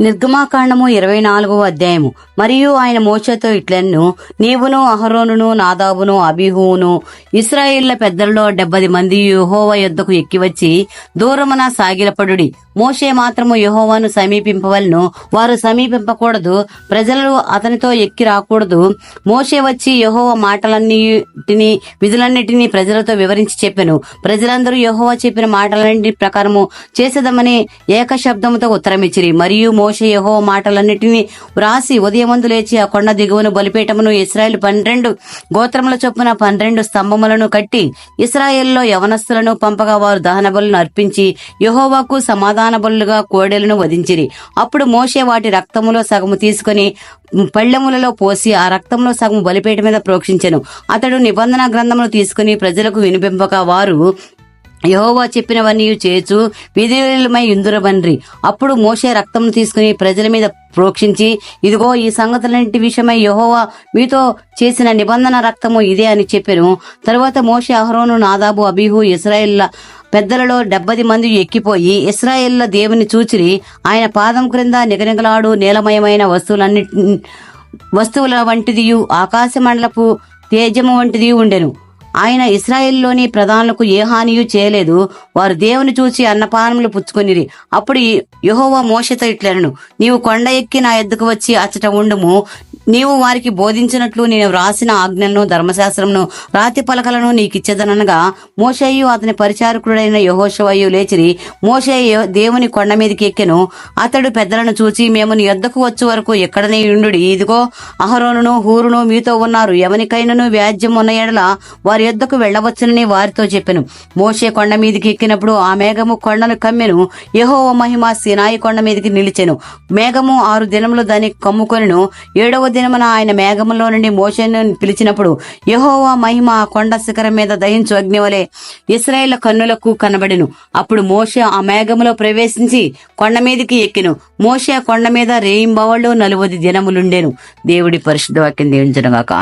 నిర్గమాకాండము ఇరవై నాలుగో అధ్యాయము. మరియు ఆయన మోషతో ఇట్లెన్ను నీవును అహరోనును నాదాబును అబిహువును ఇస్రాయేళ్ళ పెద్దలలో డెబ్బది మంది యుహోవ యొద్దకు ఎక్కివచ్చి దూరమున సాగిలపడుడి. మోషే మాత్రము యహోవాను సమీపింపవలను. వారు సమీపింపకూడదు. ప్రజలు అతనితో ఎక్కి రాకూడదు. మోషే వచ్చి యహోవ మాటలన్నిటిని విధులన్నిటినీ ప్రజలతో వివరించి చెప్పాను. ప్రజలందరూ యహోవ చెప్పిన మాటలన్నింటి ప్రకారము చేసేదమని ఏకశబ్దముతో ఉత్తరమిచ్చిరి. మరియు మోషే యెహో మాటలన్నిటినీ వ్రాసి ఉదయమందు లేచి ఆ కొండ దిగువను బలిపేటమును ఇస్రాయేల్ పన్నెండు గోత్రముల చొప్పున పన్నెండు స్తంభములను కట్టి ఇస్రాయేల్లో యవనస్తులను పంపగా వారు దహన బలులను అర్పించి యహోవాకు సమాధాన బలులుగా కోడెలను వధించిరి. అప్పుడు మోషే వాటి రక్తములో సగము తీసుకొని పళ్ళెములలో పోసి ఆ రక్తంలో సగం బలిపేట మీద ప్రోక్షించెను. అతడు నిబంధన గ్రంథమును తీసుకుని ప్రజలకు వినిపింపక వారు యహోవా చెప్పినవన్నీ చేచు విధులమై ఇందురబండ్రి అప్పుడు మోషే రక్తం తీసుకుని ప్రజల మీద ప్రోక్షించి ఇదిగో ఈ సంగతులన్నింటి విషయమై యహోవా మీతో చేసిన నిబంధన రక్తము ఇదే అని చెప్పాను. తరువాత మోషే అహరోను నాదాబు అబీహు ఇస్రాయిల్ల పెద్దలలో డెబ్బది మంది ఎక్కిపోయి ఇస్రాయిల్ల దేవుని చూచిరి. ఆయన పాదం క్రింద నిగనిగలాడు నీలమయమైన వస్తువులన్నిటి వస్తువుల వంటిదియు ఆకాశ మండలపు తేజము వంటిది ఉండెను. ఆయన ఇస్రాయేల్లోని ప్రధానులకు ఏ హానియు చేయలేదు. వారు దేవుని చూచి అన్నపానములు పుచ్చుకొనిరి. అప్పుడు యెహోవా మోషతో ఇట్లనను నీవు కొండ ఎక్కి నా ఎద్దుకు వచ్చి అచ్చట ఉండుము. నీవు వారికి బోధించినట్లు నేను వ్రాసిన ఆజ్ఞలను ధర్మశాస్త్రమును రాతి పలకలను నీకిచ్చేదనగా మోషయ్యు అతని పరిచారకుడైన యహోషవయ్యు లేచిరి మోషయ్య దేవుని కొండ మీదకి ఎక్కెను. అతడు పెద్దలను చూచి మేము నీ యొద్దకు వచ్చు వరకు ఎక్కడనే ఉండు ఇదిగో అహరోనును హూరును మీతో ఉన్నారు. ఎవనికైనను వ్యాజ్యం ఉన్న ఎడల వారి యొద్దకు వెళ్ళవచ్చునని వారితో చెప్పెను. మోషే కొండ మీదకి ఎక్కినప్పుడు ఆ మేఘము కొండను కమ్మెను. యహో మహిమ సినాయి కొండ మీదకి నిలిచెను. మేఘము ఆరు దినములు దాన్ని కమ్ముకొనెను. ఏడవ దినమున ఆయన మేఘములో నుండి మోషను పిలిచినప్పుడు యహోవా మహిమ ఆ కొండ శిఖరం మీద దహించు అగ్నివలే ఇస్రాయేల్ కన్నులకు కనబడెను. అప్పుడు మోషే ఆ మేఘములో ప్రవేశించి కొండ మీదకి ఎక్కెను. మోషే కొండ మీద రేయింబవళ్ళు నలువది దినములుండెను. దేవుడి పరిశుద్ధ వాక్యం దీవించడం కాక